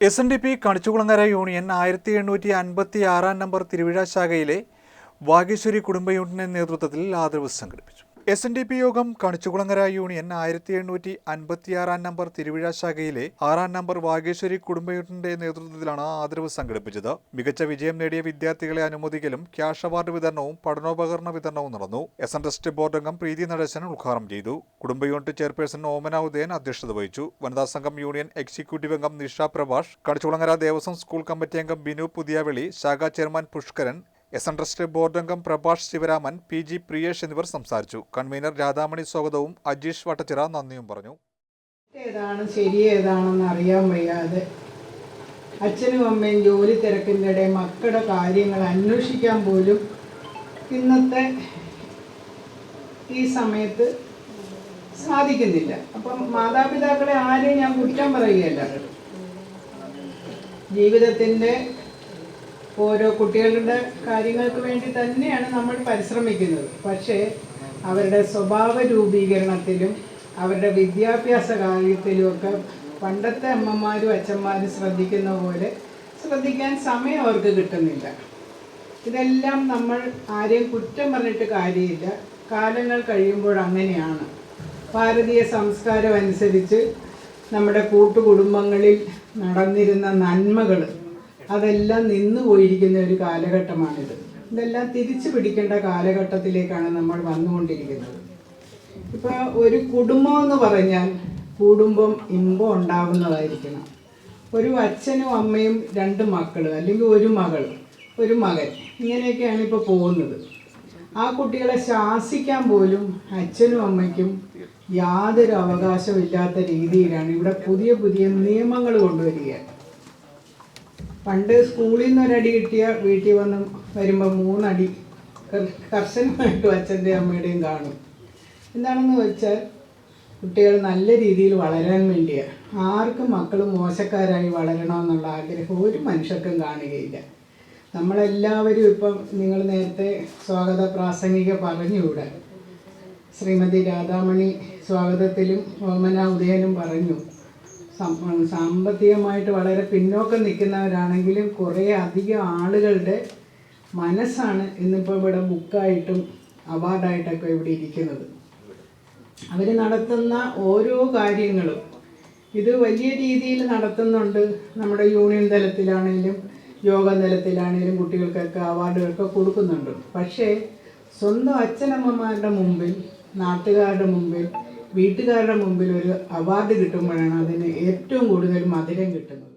S N D P Kanichukulangara union ആയിരത്തി എണ്ണൂറ്റി അൻപത്തി ആറാം നമ്പർ തിരുവിഴ ശാഖയിലെ വാഗേശ്വരി കുടുംബ യൂണിറ്റിന്റെ നേതൃത്വത്തിൽ ആദരവ് സംഘടിപ്പിച്ചു. എസ് എൻ ഡി പി യോഗം കണിച്ചുകുളങ്ങര യൂണിയൻ ആയിരത്തി എണ്ണൂറ്റി അൻപത്തി ആറാം നമ്പർ തിരുവിഴ ശാഖയിലെ ആറാം നമ്പർ വാഗേശ്വരി കുടുംബ നേതൃത്വത്തിലാണ് ആദരവ് സംഘടിപ്പിച്ചത്. മികച്ച വിജയം നേടിയ വിദ്യാർത്ഥികളെ അനുമോദിക്കലും ക്യാഷ് അവാർഡ് വിതരണവും പഠനോപകരണ വിതരണവും നടന്നു. എസ് എൻ ട്രസ്റ്റ് ബോർഡ് അംഗം പ്രീതി നടേശൻ ഉദ്ഘാടനം ചെയ്തു. കുടുംബ യൂണിറ്റ് ചെയർപേഴ്സൺ ഓമന ഉദയൻ അധ്യക്ഷത വഹിച്ചു. വനിതാ സംഘം യൂണിയൻ എക്സിക്യൂട്ടീവ് അംഗം നിഷ പ്രഭാഷ് കണിച്ചുകുളങ്ങര ദേവസ്വം സ്കൂൾ കമ്മിറ്റി അംഗം ബിനു പുതിയാവെളി ശാഖാ chairman Pushkaran S N trust board അംഗം പ്രഭാഷ് ശിവരാമൻ പി ജി പ്രിയേഷ് എന്നിവർ സംസാരിച്ചു. കൺവീനർ രാധാമണി സ്വാഗതവും അജീഷ് വട്ടച്ചിറ നന്ദിയും പറഞ്ഞു. ഏതാണ് ശരി ഏതാണെന്ന് അറിയാൻ വയ്യാതെ അച്ഛനും അമ്മയും ജോലി തിരക്കിന്റെ മക്കളുടെ കാര്യങ്ങൾ അന്വേഷിക്കാൻ പോലും ഇന്നത്തെ ഈ സമയത്ത് സാധിക്കുന്നില്ല. അപ്പം മാതാപിതാക്കളെ ആരെയും ഞാൻ കുറ്റം പറയുകയല്ല. ജീവിതത്തിന്റെ ഓരോ കുട്ടികളുടെ കാര്യങ്ങൾക്ക് വേണ്ടി തന്നെയാണ് നമ്മൾ പരിശ്രമിക്കുന്നത്. പക്ഷേ അവരുടെ സ്വഭാവ രൂപീകരണത്തിലും അവരുടെ വിദ്യാഭ്യാസ കാര്യത്തിലുമൊക്കെ പണ്ടത്തെ അമ്മമാരും അച്ഛന്മാരും ശ്രദ്ധിക്കുന്ന പോലെ ശ്രദ്ധിക്കാൻ സമയം അവർക്ക് കിട്ടുന്നില്ല. ഇതെല്ലാം നമ്മൾ ആരെയും കുറ്റം പറഞ്ഞിട്ട് കാര്യമില്ല. കാലങ്ങൾ കഴിയുമ്പോൾ അങ്ങനെയാണ്. ഭാരതീയ സംസ്കാരം അനുസരിച്ച് നമ്മുടെ കൂട്ടുകുടുംബങ്ങളിൽ നടന്നിരുന്ന നന്മകൾ അതെല്ലാം നിന്നു പോയിരിക്കുന്ന ഒരു കാലഘട്ടമാണിത്. ഇതെല്ലാം തിരിച്ചു പിടിക്കേണ്ട കാലഘട്ടത്തിലേക്കാണ് നമ്മൾ വന്നുകൊണ്ടിരിക്കുന്നത്. ഇപ്പൊ ഒരു കുടുംബം എന്ന് പറഞ്ഞാൽ കുടുംബം ഇമ്പം ഉണ്ടാകുന്നതായിരിക്കണം. ഒരു അച്ഛനും അമ്മയും രണ്ട് മക്കൾ അല്ലെങ്കിൽ ഒരു മകൾ ഒരു മകൻ ഇങ്ങനെയൊക്കെയാണ് ഇപ്പൊ പോകുന്നത്. ആ കുട്ടികളെ ശാസിക്കാൻ പോലും അച്ഛനും അമ്മയ്ക്കും യാതൊരു അവകാശമില്ലാത്ത രീതിയിലാണ് ഇവിടെ പുതിയ പുതിയ നിയമങ്ങൾ കൊണ്ടുവരികയാണ്. പണ്ട് സ്കൂളിൽ നിന്ന് ഒരടി കിട്ടിയ വീട്ടിൽ വന്ന് വരുമ്പോൾ മൂന്നടി. കർശനമായിട്ട് കർശനമായിട്ടും അച്ഛന്റെ അമ്മയുടെയും കാണും. എന്താണെന്ന് വെച്ചാൽ കുട്ടികൾ നല്ല രീതിയിൽ വളരാൻ വേണ്ടിയാണ് ആർക്കും മക്കൾ മോശക്കാരായി വളരണമെന്നുള്ള ആഗ്രഹം ഒരു മനുഷ്യർക്കും കാണുകയില്ല. നമ്മളെല്ലാവരും ഇപ്പം നിങ്ങൾ നേരത്തെ സ്വാഗത പ്രാസംഗിക പറഞ്ഞുകൂടെ. ശ്രീമതി രാധാമണി സ്വാഗതത്തിലും ഓമന ഉദയനും പറഞ്ഞു. സാമ്പത്തികമായിട്ട് വളരെ പിന്നോക്കം നിൽക്കുന്നവരാണെങ്കിലും കുറേ അധികം ആളുകളുടെ മനസ്സാണ് ഇന്നിപ്പോൾ ഇവിടെ ബുക്കായിട്ടും അവാർഡായിട്ടൊക്കെ ഇവിടെ ഇരിക്കുന്നത്. അവർ നടത്തുന്ന ഓരോ കാര്യങ്ങളും ഇത് വലിയ രീതിയിൽ നടത്തുന്നുണ്ട്. നമ്മുടെ യൂണിയൻ തലത്തിലാണെങ്കിലും യോഗ തലത്തിലാണെങ്കിലും കുട്ടികൾക്കൊക്കെ അവാർഡുകളൊക്കെ കൊടുക്കുന്നുണ്ട്. പക്ഷേ സ്വന്തം അച്ഛനമ്മമാരുടെ മുമ്പിൽ നാട്ടുകാരുടെ മുമ്പിൽ വീട്ടുകാരുടെ മുമ്പിൽ ഒരു അവാർഡ് കിട്ടുമ്പോഴാണ് അതിന് ഏറ്റവും കൂടുതൽ മധുരം കിട്ടുന്നത്.